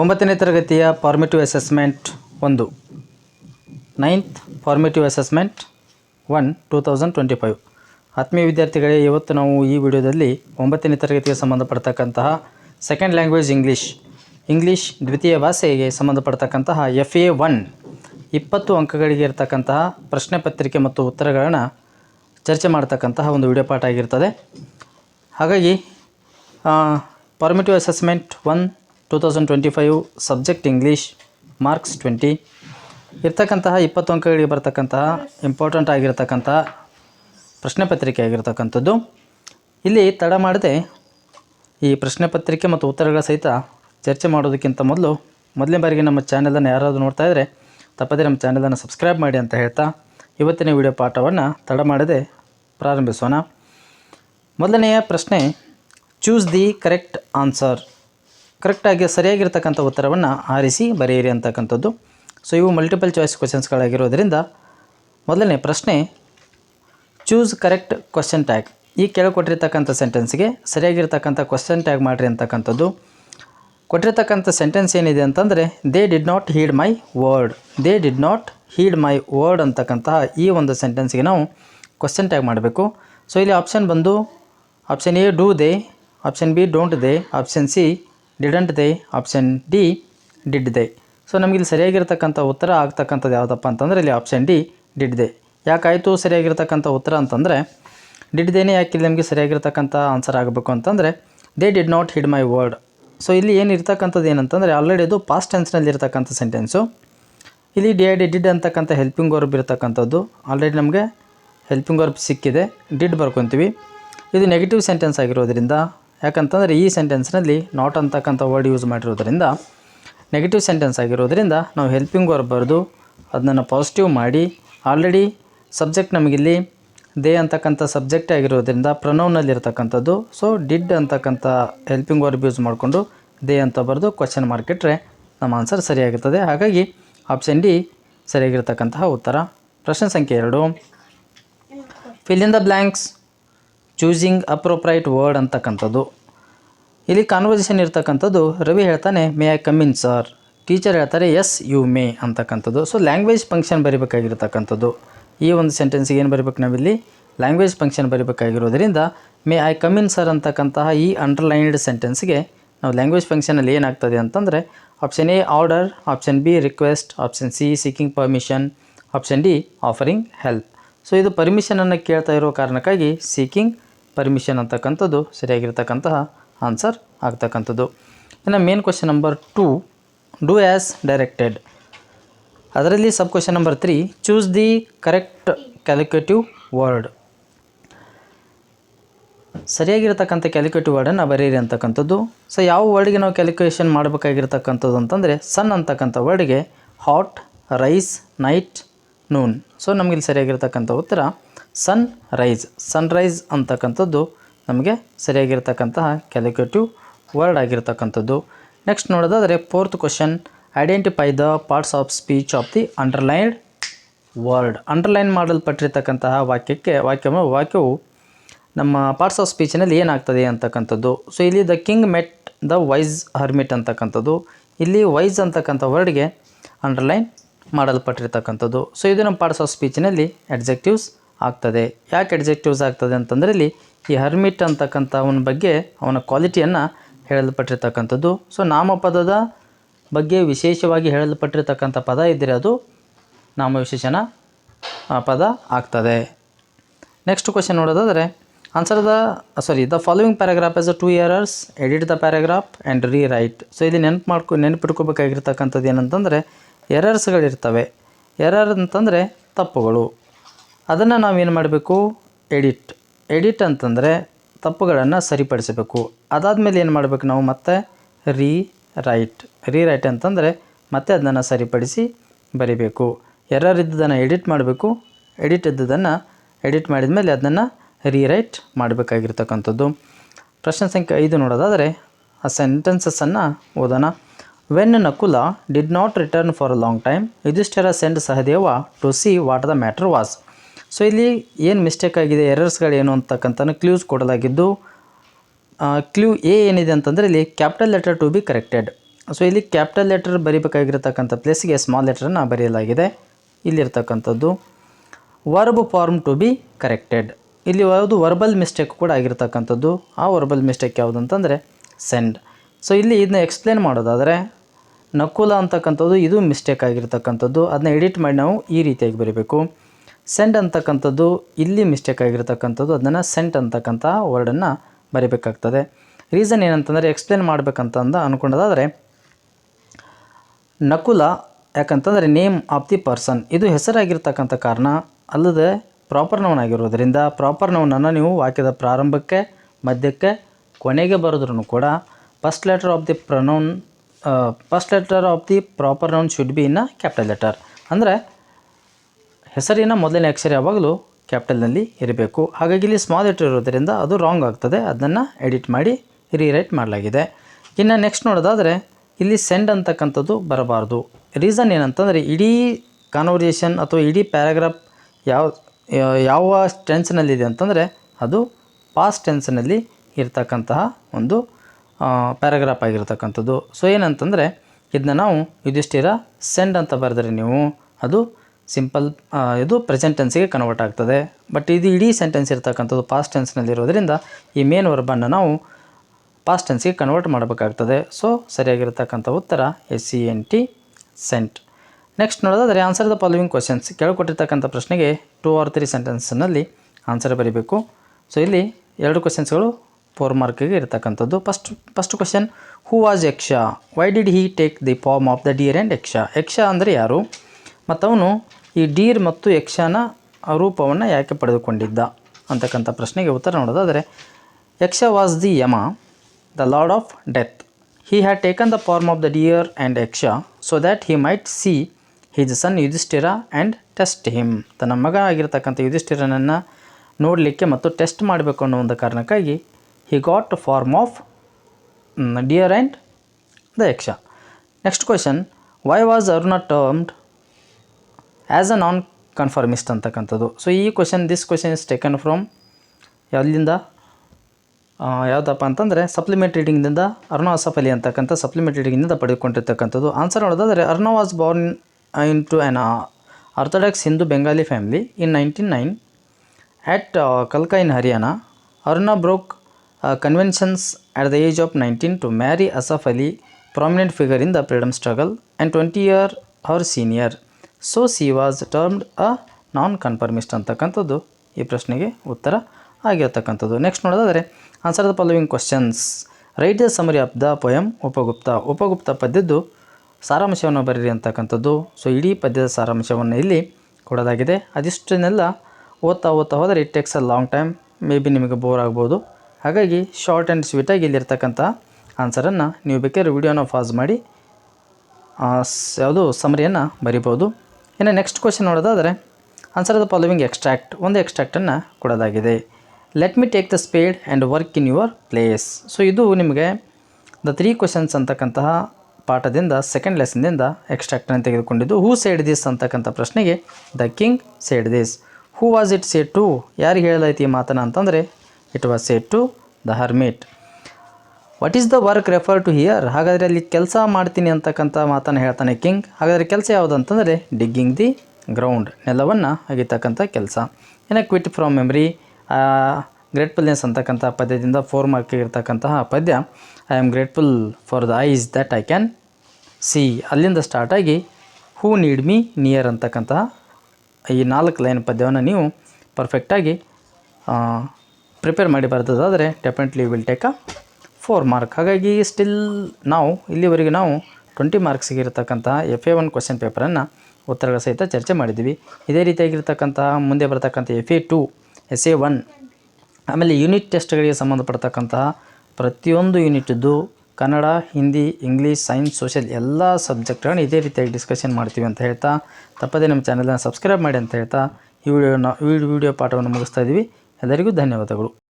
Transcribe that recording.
ಒಂಬತ್ತನೇ ತರಗತಿಯ formative assessment ಒಂದು. Ninth formative assessment one two thousand twenty five ಆತ್ಮೀಯ ವಿದ್ಯಾರ್ಥಿಗಳೇ, ಇವತ್ತು ನಾವು ಈ ವಿಡಿಯೋದಲ್ಲಿ ಒಂಬತ್ತನೇ ತರಗತಿಗೆ ಸಂಬಂಧಪಡ್ತಕ್ಕಂತಹ ಸೆಕೆಂಡ್ ಲ್ಯಾಂಗ್ವೇಜ್ ಇಂಗ್ಲೀಷ್ ಇಂಗ್ಲೀಷ್ ದ್ವಿತೀಯ ಭಾಷೆಗೆ ಸಂಬಂಧಪಡ್ತಕ್ಕಂತಹ ಎಫ್ ಎ ಒನ್ ಇಪ್ಪತ್ತು ಅಂಕಗಳಿಗೆ ಇರತಕ್ಕಂತಹ ಪ್ರಶ್ನೆ ಪತ್ರಿಕೆ ಮತ್ತು ಉತ್ತರಗಳನ್ನು ಚರ್ಚೆ ಮಾಡ್ತಕ್ಕಂತಹ ಒಂದು ವಿಡಿಯೋ ಪಾಠ ಆಗಿರ್ತದೆ. ಹಾಗಾಗಿ formative assessment one two thousand twenty subject English marks twenty ಇರ್ತಕ್ಕಂತಹ ಇಪ್ಪತ್ತು ಅಂಕಗಳಿಗೆ ಬರ್ತಕ್ಕಂತಹ ಇಂಪಾರ್ಟೆಂಟ್ ಆಗಿರ್ತಕ್ಕಂತಹ ಪ್ರಶ್ನೆ ಪತ್ರಿಕೆ ಆಗಿರ್ತಕ್ಕಂಥದ್ದು. ಇಲ್ಲಿ ತಡ ಮಾಡದೆ ಈ ಪ್ರಶ್ನೆ ಪತ್ರಿಕೆ ಮತ್ತು ಉತ್ತರಗಳ ಸಹಿತ ಚರ್ಚೆ ಮಾಡೋದಕ್ಕಿಂತ ಮೊದಲು ಮೊದಲನೇ ಬಾರಿಗೆ ನಮ್ಮ ಚಾನಲನ್ನು ಯಾರಾದರೂ ನೋಡ್ತಾ ಇದ್ದರೆ ತಪ್ಪದೇ ನಮ್ಮ ಚಾನಲನ್ನು ಸಬ್ಸ್ಕ್ರೈಬ್ ಮಾಡಿ ಅಂತ ಹೇಳ್ತಾ ಇವತ್ತಿನ ವಿಡಿಯೋ ಪಾಠವನ್ನು ತಡ ಮಾಡದೆ ಪ್ರಾರಂಭಿಸೋಣ. ಮೊದಲನೆಯ ಪ್ರಶ್ನೆ ಚೂಸ್ ದಿ ಕರೆಕ್ಟ್ ಆನ್ಸರ್ ಕರೆಕ್ಟಾಗಿ ಸರಿಯಾಗಿರ್ತಕ್ಕಂಥ ಉತ್ತರವನ್ನು ಆರಿಸಿ ಬರೆಯಿರಿ ಅಂತಕ್ಕಂಥದ್ದು. ಸೊ ಇವು ಮಲ್ಟಿಪಲ್ ಚಾಯ್ಸ್ ಕ್ವಶನ್ಸ್ಗಳಾಗಿರೋದ್ರಿಂದ ಮೊದಲನೇ ಪ್ರಶ್ನೆ ಚೂಸ್ ಕರೆಕ್ಟ್ ಕ್ವಶನ್ ಟ್ಯಾಗ್ ಈ ಕೆಳಗೆ ಕೊಟ್ಟಿರ್ತಕ್ಕಂಥ ಸೆಂಟೆನ್ಸ್ಗೆ ಸರಿಯಾಗಿರ್ತಕ್ಕಂಥ ಕ್ವಶನ್ ಟ್ಯಾಗ್ ಮಾಡಿರಿ ಅಂತಕ್ಕಂಥದ್ದು. ಕೊಟ್ಟಿರ್ತಕ್ಕಂಥ ಸೆಂಟೆನ್ಸ್ ಏನಿದೆ ಅಂತಂದರೆ they did not heed my word they did not heed my word ಅಂತಕ್ಕಂತಹ ಈ ಒಂದು ಸೆಂಟೆನ್ಸ್ಗೆ ನಾವು ಕ್ವಶನ್ ಟ್ಯಾಗ್ ಮಾಡಬೇಕು. ಸೊ ಇಲ್ಲಿ ಆಪ್ಷನ್ ಬಂದು option A do they option B don't they option C didn't they option D did they so ನಮಗೆ ಇಲ್ಲಿ ಸರಿಯಾಗಿರ್ತಕ್ಕಂಥ ಉತ್ತರ ಆಗ್ತಕ್ಕಂಥದ್ದು ಯಾವುದಪ್ಪ ಅಂತಂದರೆ ಇಲ್ಲಿ ಆಪ್ಷನ್ ಡಿ ಡಿಡ್ ದೇ ಯಾಕಾಯಿತು ಸರಿಯಾಗಿರ್ತಕ್ಕಂಥ ಉತ್ತರ ಅಂತಂದರೆ ಡಿಡ್ ದೇನೇ ಯಾಕೆ ಇಲ್ಲಿ ನಮಗೆ ಸರಿಯಾಗಿರ್ತಕ್ಕಂಥ ಆನ್ಸರ್ ಆಗಬೇಕು ಅಂತಂದರೆ they did not heed my word so ಇಲ್ಲಿ ಏನು ಇರ್ತಕ್ಕಂಥದ್ದು ಏನಂತಂದರೆ ಆಲ್ರೆಡಿ ಅದು ಪಾಸ್ಟ್ ಟೆನ್ಸ್ನಲ್ಲಿ ಇರತಕ್ಕಂಥ ಸೆಂಟೆನ್ಸು ಇಲ್ಲಿ ಡಿ ಐ ಡಿ ಡಿಡ್ ಅಂತಕ್ಕಂಥ ಹೆಲ್ಪಿಂಗ್ ವರ್ಬ್ ಇರತಕ್ಕಂಥದ್ದು. ಆಲ್ರೆಡಿ ನಮಗೆ ಹೆಲ್ಪಿಂಗ್ ವರ್ಬ್ ಸಿಕ್ಕಿದೆ. ಡಿಡ್ ಬರ್ಕೊತೀವಿ. ಇದು ನೆಗೆಟಿವ್ ಸೆಂಟೆನ್ಸ್ ಆಗಿರೋದ್ರಿಂದ ಯಾಕಂತಂದರೆ ಈ ಸೆಂಟೆನ್ಸ್ನಲ್ಲಿ ನಾಟ್ ಅಂತಕ್ಕಂಥ ವರ್ಡ್ ಯೂಸ್ ಮಾಡಿರೋದ್ರಿಂದ ನೆಗೆಟಿವ್ ಸೆಂಟೆನ್ಸ್ ಆಗಿರೋದ್ರಿಂದ ನಾವು ಹೆಲ್ಪಿಂಗ್ ವರ್ಬ್ ಬರೆದು ಅದನ್ನು ಪಾಸಿಟಿವ್ ಮಾಡಿ ಆಲ್ರೆಡಿ ಸಬ್ಜೆಕ್ಟ್ ನಮಗಿಲ್ಲಿ ದೇ ಅಂತಕ್ಕಂಥ ಸಬ್ಜೆಕ್ಟ್ ಆಗಿರೋದ್ರಿಂದ ಪ್ರನೌನಲ್ಲಿರ್ತಕ್ಕಂಥದ್ದು ಸೊ ಡಿಡ್ ಅಂತಕ್ಕಂಥ ಹೆಲ್ಪಿಂಗ್ ವರ್ಬ್ ಯೂಸ್ ಮಾಡಿಕೊಂಡು ದೇ ಅಂತ ಬರೆದು ಕ್ವಶನ್ ಮಾರ್ಕ್ ಇಟ್ಟರೆ ನಮ್ಮ ಆನ್ಸರ್ ಸರಿಯಾಗಿರ್ತದೆ. ಹಾಗಾಗಿ ಆಪ್ಷನ್ ಡಿ ಸರಿಯಾಗಿರ್ತಕ್ಕಂತಹ ಉತ್ತರ. ಪ್ರಶ್ನೆ ಸಂಖ್ಯೆ ಎರಡು. Fill in the blanks choosing appropriate word ಅಂತಕ್ಕಂಥದ್ದು. ಇಲ್ಲಿ ಕಾನ್ವರ್ಸೇಷನ್ ಇರ್ತಕ್ಕಂಥದ್ದು, ರವಿ ಹೇಳ್ತಾನೆ may I come in sir teacher ಹೇಳ್ತಾರೆ ಎಸ್ ಯು ಮೇ ಅಂತಕ್ಕಂಥದ್ದು. ಸೊ ಲ್ಯಾಂಗ್ವೇಜ್ ಫಂಕ್ಷನ್ ಬರಿಬೇಕಾಗಿರ್ತಕ್ಕಂಥದ್ದು. ಈ ಒಂದು ಸೆಂಟೆನ್ಸ್ಗೆ ಏನು ಬರಿಬೇಕು ನಾವಿಲ್ಲಿ? Language function ಬರಿಬೇಕಾಗಿರೋದ್ರಿಂದ may I come in sir ಅಂತಕ್ಕಂತಹ ಈ ಅಂಡರ್ಲೈನ್ಡ್ ಸೆಂಟೆನ್ಸ್ಗೆ ನಾವು ಲ್ಯಾಂಗ್ವೇಜ್ ಫಂಕ್ಷನಲ್ಲಿ ಏನಾಗ್ತದೆ ಅಂತಂದರೆ option A order option B request option C seeking permission option D offering help so ಇದು ಪರ್ಮಿಷನನ್ನು ಕೇಳ್ತಾ ಇರೋ ಕಾರಣಕ್ಕಾಗಿ ಸೀಕಿಂಗ್ ಪರ್ಮಿಷನ್ ಅಂತಕ್ಕಂಥದ್ದು, ಸರಿಯಾಗಿರ್ತಕ್ಕಂತಹ ಆನ್ಸರ್ ಆಗ್ತಕ್ಕಂಥದ್ದು. ಇನ್ನು main question number two do as directed ಅದರಲ್ಲಿ sub question number three choose the correct calculative word ಸರಿಯಾಗಿರ್ತಕ್ಕಂಥ calculative ವರ್ಡನ್ನು ಬರೀರಿ ಅಂತಕ್ಕಂಥದ್ದು. ಸೊ ಯಾವ ವರ್ಡ್ಗೆ ನಾವು ಕ್ಯಾಲ್ಕುಲೇಷನ್ ಮಾಡಬೇಕಾಗಿರ್ತಕ್ಕಂಥದ್ದು ಅಂತಂದರೆ ಸನ್ ಅಂತಕ್ಕಂಥ ವರ್ಡ್ಗೆ hot rise night noon so ನಮಗೆ ಇಲ್ಲಿ ಸರಿಯಾಗಿರ್ತಕ್ಕಂಥ ಉತ್ತರ ಸನ್ ರೈಸ್ ಸನ್ರೈಸ್ ಅಂತಕ್ಕಂಥದ್ದು ನಮಗೆ ಸರಿಯಾಗಿರ್ತಕ್ಕಂತಹ ಕ್ಯಾಲ್ಕುಲೇಟಿವ್ ವರ್ಡ್ ಆಗಿರ್ತಕ್ಕಂಥದ್ದು. ನೆಕ್ಸ್ಟ್ ನೋಡೋದಾದರೆ fourth question identify the parts of speech of the underlined word underline ಮಾಡಲ್ಪಟ್ಟಿರ್ತಕ್ಕಂತಹ ವಾಕ್ಯಕ್ಕೆ, ವಾಕ್ಯ, ವಾಕ್ಯವು ನಮ್ಮ ಪಾರ್ಟ್ಸ್ ಆಫ್ ಸ್ಪೀಚಿನಲ್ಲಿ ಏನಾಗ್ತದೆ ಅಂತಕ್ಕಂಥದ್ದು. ಸೊ ಇಲ್ಲಿ the king met the wise hermit ಅಂತಕ್ಕಂಥದ್ದು. ಇಲ್ಲಿ ವೈಸ್ ಅಂತಕ್ಕಂಥ ವರ್ಡ್ಗೆ ಅಂಡರ್ಲೈನ್ ಮಾಡಲ್ಪಟ್ಟಿರ್ತಕ್ಕಂಥದ್ದು. ಸೊ ಇದು ನಮ್ಮ ಪಾರ್ಟ್ಸ್ ಆಫ್ ಸ್ಪೀಚಿನಲ್ಲಿ ಎಡ್ಜೆಕ್ಟಿವ್ಸ್ ಆಗ್ತದೆ. ಯಾಕೆ ಅಡ್ಜೆಕ್ಟಿವ್ಸ್ ಆಗ್ತದೆ ಅಂತಂದರೆ ಇಲ್ಲಿ ಈ ಹರ್ಮಿಟ್ ಅಂತಕ್ಕಂಥ ಅವನ ಬಗ್ಗೆ ಅವನ ಕ್ವಾಲಿಟಿಯನ್ನು ಹೇಳಲ್ಪಟ್ಟಿರ್ತಕ್ಕಂಥದ್ದು. ಸೊ ನಾಮಪದದ ಬಗ್ಗೆ ವಿಶೇಷವಾಗಿ ಹೇಳಲ್ಪಟ್ಟಿರ್ತಕ್ಕಂಥ ಪದ ಇದ್ದರೆ ಅದು ನಾಮವಿಶೇಷಣ ಪದ ಆಗ್ತದೆ. ನೆಕ್ಸ್ಟ್ ಕ್ವಶನ್ ನೋಡೋದಾದರೆ answer the sorry the following paragraph as a two years edit the paragraph and rewrite so ಇಲ್ಲಿ ನೆನಪು ಮಾಡ್ಕೊ, ನೆನಪಿಟ್ಕೋಬೇಕಾಗಿರ್ತಕ್ಕಂಥದ್ದು ಏನಂತಂದರೆ ಎರರ್ಸ್ಗಳಿರ್ತವೆ ಎರರ್ ಅಂತಂದರೆ ತಪ್ಪುಗಳು. ಅದನ್ನು ನಾವೇನು ಮಾಡಬೇಕು? ಎಡಿಟ್ ಎಡಿಟ್ ಅಂತಂದರೆ ತಪ್ಪುಗಳನ್ನು ಸರಿಪಡಿಸಬೇಕು. ಅದಾದಮೇಲೆ ಏನು ಮಾಡಬೇಕು ನಾವು ಮತ್ತೆ? ರೀ ರೈಟ್ ರೀ ರೈಟ್ ಅಂತಂದರೆ ಮತ್ತೆ ಅದನ್ನು ಸರಿಪಡಿಸಿ ಬರಿಬೇಕು. ಎರರ್ ಇದ್ದದನ್ನು ಎಡಿಟ್ ಮಾಡಬೇಕು. ಎಡಿಟ್ ಇದ್ದದನ್ನು ಎಡಿಟ್ ಮಾಡಿದ ಮೇಲೆ ಅದನ್ನು ರೀರೈಟ್ ಮಾಡಬೇಕಾಗಿರ್ತಕ್ಕಂಥದ್ದು. ಪ್ರಶ್ನೆ ಸಂಖ್ಯೆ ಐದು ನೋಡೋದಾದರೆ ಆ ಸೆಂಟೆನ್ಸಸ್ಸನ್ನು ಓದೋಣ. When Nakula did not return for a long time Yudhishthira send Sahadeva to see what the matter was so ಇಲ್ಲಿ ಏನು ಮಿಸ್ಟೇಕ್ ಆಗಿದೆ ಎರರ್ಸ್ಗಳೇನು ಅಂತಕ್ಕಂಥ ಕ್ಲೂಸ್ ಕೊಡಲಾಗಿದ್ದು ಕ್ಲೂ ಎ ಏನಿದೆ ಅಂತಂದರೆ ಇಲ್ಲಿ capital letter to be corrected so ಇಲ್ಲಿ ಕ್ಯಾಪಿಟಲ್ ಲೆಟರ್ ಬರೀಬೇಕಾಗಿರತಕ್ಕಂಥ ಪ್ಲೇಸಿಗೆ ಸ್ಮಾಲ್ ಲೆಟ್ರನ್ನು ಬರೆಯಲಾಗಿದೆ. ಇಲ್ಲಿರ್ತಕ್ಕಂಥದ್ದು verb form to be corrected ಇಲ್ಲಿ ಯಾವುದು ವರ್ಬಲ್ ಮಿಸ್ಟೇಕ್ ಕೂಡ ಆಗಿರ್ತಕ್ಕಂಥದ್ದು, ಆ ವರ್ಬಲ್ ಮಿಸ್ಟೇಕ್ ಯಾವುದು ಅಂತಂದರೆ ಸೆಂಡ್ ಸೊ ಇಲ್ಲಿ ಇದನ್ನ ಎಕ್ಸ್ಪ್ಲೇನ್ ಮಾಡೋದಾದರೆ, ನಕುಲ ಅಂತಕ್ಕಂಥದ್ದು ಇದು ಮಿಸ್ಟೇಕ್ ಆಗಿರ್ತಕ್ಕಂಥದ್ದು. ಅದನ್ನ ಎಡಿಟ್ ಮಾಡಿ ನಾವು ಈ ರೀತಿಯಾಗಿ ಬರೀಬೇಕು. ಸೆಂಡ್ ಅಂತಕ್ಕಂಥದ್ದು ಇಲ್ಲಿ ಮಿಸ್ಟೇಕ್ ಆಗಿರ್ತಕ್ಕಂಥದ್ದು, ಅದನ್ನು ಸೆಂಟ್ ಅಂತಕ್ಕಂಥ ವರ್ಡನ್ನು ಬರೀಬೇಕಾಗ್ತದೆ. ರೀಸನ್ ಏನಂತಂದರೆ ಎಕ್ಸ್ಪ್ಲೇನ್ ಅಂತ ಅಂದ್ಕೊಂಡದಾದರೆ ನಕುಲ ಯಾಕಂತಂದರೆ ನೇಮ್ ಆಫ್ ದಿ ಪರ್ಸನ್ ಇದು ಹೆಸರಾಗಿರ್ತಕ್ಕಂಥ ಕಾರಣ, ಅಲ್ಲದೆ ಪ್ರಾಪರ್ ನೌನ್ ಆಗಿರೋದ್ರಿಂದ ಪ್ರಾಪರ್ ನೌನನ್ನು ನೀವು ವಾಕ್ಯದ ಪ್ರಾರಂಭಕ್ಕೆ, ಮಧ್ಯಕ್ಕೆ, ಕೊನೆಗೆ ಬರೆದ್ರೂ ಕೂಡ first letter of the pronoun first letter of the proper noun should be in a capital letter ಅಂದರೆ ಹೆಸರಿನ ಮೊದಲನೇ ಅಕ್ಷರ ಯಾವಾಗಲೂ ಕ್ಯಾಪಿಟಲ್ನಲ್ಲಿ ಇರಬೇಕು. ಹಾಗಾಗಿ ಇಲ್ಲಿ ಸ್ಮಾಲ್ ಲೆಟರ್ ಇರೋದರಿಂದ ಅದು ರಾಂಗ್ ಆಗ್ತದೆ. ಅದನ್ನು ಎಡಿಟ್ ಮಾಡಿ ರೀರೈಟ್ ಮಾಡಲಾಗಿದೆ. ಇನ್ನು ನೆಕ್ಸ್ಟ್ ನೋಡೋದಾದರೆ, ಇಲ್ಲಿ ಸೆಂಡ್ ಅಂತಕ್ಕಂಥದ್ದು ಬರಬಾರ್ದು. ರೀಸನ್ ಏನಂತಂದರೆ, ಇಡೀ ಕಾನ್ವರ್ಸೇಷನ್ ಅಥವಾ ಇಡೀ ಪ್ಯಾರಾಗ್ರಾಫ್ ಯಾವ ಯಾವ ಟೆನ್ಸ್ನಲ್ಲಿದೆ ಅಂತಂದರೆ, ಅದು ಪಾಸ್ಟ್ ಟೆನ್ಸ್ನಲ್ಲಿ ಇರ್ತಕ್ಕಂತಹ ಒಂದು ಪ್ಯಾರಾಗ್ರಾಫ್ ಆಗಿರ್ತಕ್ಕಂಥದ್ದು. ಸೊ ಏನಂತಂದರೆ, ಇದನ್ನ ನಾವು ಯುಧಿಷ್ಠಿರ ಸೆಂಡ್ ಅಂತ ಬರೆದ್ರೆ ನೀವು ಅದು ಸಿಂಪಲ್ ಇದು ಪ್ರೆಸೆಂಟ್ ಟೆನ್ಸಿಗೆ ಕನ್ವರ್ಟ್ ಆಗ್ತದೆ. ಬಟ್ ಇದು ಇಡೀ ಸೆಂಟೆನ್ಸ್ ಇರ್ತಕ್ಕಂಥದ್ದು ಪಾಸ್ಟ್ ಟೆನ್ಸ್ನಲ್ಲಿರೋದ್ರಿಂದ ಈ ಮೇನ್ ವರ್ಬನ್ನು ನಾವು ಪಾಸ್ಟ್ ಟೆನ್ಸಿಗೆ ಕನ್ವರ್ಟ್ ಮಾಡಬೇಕಾಗ್ತದೆ. ಸೊ ಸರಿಯಾಗಿರ್ತಕ್ಕಂಥ ಉತ್ತರ S C N T sent next ನೋಡೋದಾದರೆ ಆನ್ಸರ್ ದ ಫಾಲೋವಿಂಗ್ ಕ್ವಶನ್ಸ್ ಕೇಳ್ಕೊಟ್ಟಿರ್ತಕ್ಕಂಥ ಪ್ರಶ್ನೆಗೆ ಟೂ ಆರ್ ತ್ರೀ ಸೆಂಟೆನ್ಸ್ನಲ್ಲಿ ಆನ್ಸರ್ ಬರೀಬೇಕು. ಸೊ ಇಲ್ಲಿ ಎರಡು ಕ್ವಶನ್ಸ್ಗಳು ಫೋರ್ ಮಾರ್ಕಿಗೆ ಇರ್ತಕ್ಕಂಥದ್ದು. First first question who was Yaksha why did he take the form of the deer and Yaksha Yaksha ಅಂದರೆ ಯಾರು? ಮತ್ತು ಅವನು ಈ ಡೀರ್ ಮತ್ತು ಯಕ್ಷನ ರೂಪವನ್ನು ಯಾಕೆ ಪಡೆದುಕೊಂಡಿದ್ದ? ಅಂತಕ್ಕಂಥ ಪ್ರಶ್ನೆಗೆ ಉತ್ತರ ನೋಡೋದಾದರೆ, Yaksha was the Yama, the lord of death. He had taken the form of the deer and Yaksha so that he might see his son Yudhishthira and test him. ತನ್ನ ಮಗ ಆಗಿರತಕ್ಕಂಥ ಯುಧಿಷ್ಠಿರನನ್ನು ನೋಡಲಿಕ್ಕೆ ಮತ್ತು ಟೆಸ್ಟ್ ಮಾಡಬೇಕು ಅನ್ನೋ ಒಂದು ಕಾರಣಕ್ಕಾಗಿ he got form of deer and the Yaksha. Next question why was Aruna termed as a non conformist ಅಂತಕ್ಕಂಥದ್ದು. ಸೊ ಈ question this question is taken from ಎಲ್ಲಿಂದ? ಯಾವುದಪ್ಪ ಅಂತಂದರೆ ಸಪ್ಲಿಮೆಂಟ್ ರೀಡಿಂಗ್ನಿಂದ ಅರ್ಣ ಅಸಫಲಿ ಅಂತಕ್ಕಂಥ ಸಪ್ಲಿಮೆಂಟ್ ರೀಡಿಂಗ್ನಿಂದ ಪಡೆದುಕೊಂಡಿರ್ತಕ್ಕಂಥದ್ದು. ಆನ್ಸರ್ ನೋಡೋದಾದರೆ Aruna was born in to an orthodox Hindu Bengali family in nineteen nine at ಕಲ್ಕಾ in Haryana Aruna broke conventions at the age of nineteen to marry Asaf Ali prominent figure in the freedom struggle and twenty year her senior so she was termed a non conformist ಅಂತಕ್ಕಂಥದ್ದು. ಈ ಪ್ರಶ್ನೆಗೆ ಉತ್ತರ ಆಗಿರ್ತಕ್ಕಂಥದ್ದು. Next ನೋಡೋದಾದರೆ answer the following questions write the summary of the poem Upagupta. Upagupta ಪದ್ಯದ್ದು ಸಾರಾಂಶವನ್ನು ಬರೀರಿ ಅಂತಕ್ಕಂಥದ್ದು. So ಇಡೀ ಪದ್ಯದ ಸಾರಾಂಶವನ್ನು ಇಲ್ಲಿ ಕೊಡೋದಾಗಿದೆ. ಅದಿಷ್ಟನ್ನೆಲ್ಲ ಓದ್ತಾ ಓದ್ತಾ ಹೋದರೆ it takes a long time may be ನಿಮಗೆ ಬೋರ್ ಆಗ್ಬೋದು. ಹಾಗಾಗಿ ಶಾರ್ಟ್ ಆ್ಯಂಡ್ ಸ್ವೀಟಾಗಿ ಇಲ್ಲಿರ್ತಕ್ಕಂಥ ಆನ್ಸರನ್ನು ನೀವು ಬೇಕಾದ್ರೆ ವಿಡಿಯೋನ ಪಾಸ್ ಮಾಡಿ ಯಾವುದು ಸಮರಿಯನ್ನು ಬರಿಬೋದು. ಇನ್ನು ನೆಕ್ಸ್ಟ್ ಕ್ವಶನ್ ನೋಡೋದಾದರೆ ಆನ್ಸರ್ ದ ಫಾಲೋವಿಂಗ್ ಎಕ್ಸ್ಟ್ರಾಕ್ಟ್ ಒಂದು ಎಕ್ಸ್ಟ್ರಾಕ್ಟನ್ನು ಕೊಡೋದಾಗಿದೆ. Let me take the spade and work in your place so ಇದು ನಿಮಗೆ ದ ತ್ರೀ ಕ್ವಶನ್ಸ್ ಅಂತಕ್ಕಂತಹ ಪಾಠದಿಂದ ಸೆಕೆಂಡ್ ಲೆಸನ್ದಿಂದ ಎಕ್ಸ್ಟ್ರಾಕ್ಟನ್ನು ತೆಗೆದುಕೊಂಡಿದ್ದು ಹೂ ಸೇಡ್ ದಿಸ್ ಅಂತಕ್ಕಂಥ ಪ್ರಶ್ನೆಗೆ the king said this who was it said to ಯಾರಿಗೆ ಹೇಳಲಾಯ್ತು ಈ ಮಾತನ್ನು ಅಂತಂದರೆ it was said to the hermit what is the work refer to here ಹಾಗಾದರೆ ಅಲ್ಲಿ ಕೆಲಸ ಮಾಡ್ತೀನಿ ಅಂತಕ್ಕಂಥ ಮಾತನ್ನು ಹೇಳ್ತಾನೆ ಕಿಂಗ್ ಹಾಗಾದರೆ ಕೆಲಸ ಯಾವುದು ಅಂತಂದರೆ ಡಿಗ್ಗಿಂಗ್ ದಿ ಗ್ರೌಂಡ್ ನೆಲವನ್ನು ಅಗಿತಕ್ಕಂಥ ಕೆಲಸ. ಇನ್ನು ಕ್ವಿಟ್ ಫ್ರಮ್ ಮೆಮ್ರಿ ಗ್ರೇಟ್ಫುಲ್ನೆಸ್ ಅಂತಕ್ಕಂಥ ಪದ್ಯದಿಂದ ಫೋರ್ ಮಾರ್ಕ್ ಇರ್ತಕ್ಕಂತಹ ಪದ್ಯ I am grateful for the eyes that I can see ಅಲ್ಲಿಂದ ಸ್ಟಾರ್ಟಾಗಿ ಹೂ ನೀಡ್ ಮೀ ನಿಯರ್ ಅಂತಕ್ಕಂತಹ ಈ ನಾಲ್ಕು ಲೈನ್ ಪದ್ಯವನ್ನು ನೀವು ಪರ್ಫೆಕ್ಟಾಗಿ ಪ್ರಿಪೇರ್ ಮಾಡಿ ಬರ್ತದಾದರೆ definitely will take a four mark ಹಾಗಾಗಿ ಸ್ಟಿಲ್ ನಾವು ಇಲ್ಲಿವರೆಗೆ ನಾವು ಟ್ವೆಂಟಿ ಮಾರ್ಕ್ಸಿಗೆ ಇರತಕ್ಕಂತಹ ಎಫ್ ಎ ಒನ್ ಕ್ವಶನ್ ಪೇಪರನ್ನು ಉತ್ತರಗಳ ಸಹಿತ ಚರ್ಚೆ ಮಾಡಿದ್ದೀವಿ. ಇದೇ ರೀತಿಯಾಗಿರ್ತಕ್ಕಂತಹ ಮುಂದೆ ಬರತಕ್ಕಂಥ F A two S A one ಆಮೇಲೆ ಯೂನಿಟ್ ಟೆಸ್ಟ್ಗಳಿಗೆ ಸಂಬಂಧಪಡ್ತಕ್ಕಂತಹ ಪ್ರತಿಯೊಂದು ಯೂನಿಟ್ದು Kannada, Hindi English science social ಎಲ್ಲ ಸಬ್ಜೆಕ್ಟ್ಗಳನ್ನ ಇದೇ ರೀತಿಯಾಗಿ ಡಿಸ್ಕಷನ್ ಮಾಡ್ತೀವಿ ಅಂತ ಹೇಳ್ತಾ, ತಪ್ಪದೇ ನಮ್ಮ ಚಾನಲನ್ನ ಸಬ್ಸ್ಕ್ರೈಬ್ ಮಾಡಿ ಅಂತ ಹೇಳ್ತಾ, ಈ ವಿಡಿಯೋನ ವಿಡಿಯೋ ಪಾಠವನ್ನು ಮುಗಿಸ್ತಾ ಇದ್ದೀವಿ. ಎಲ್ಲರಿಗೂ ಧನ್ಯವಾದಗಳು.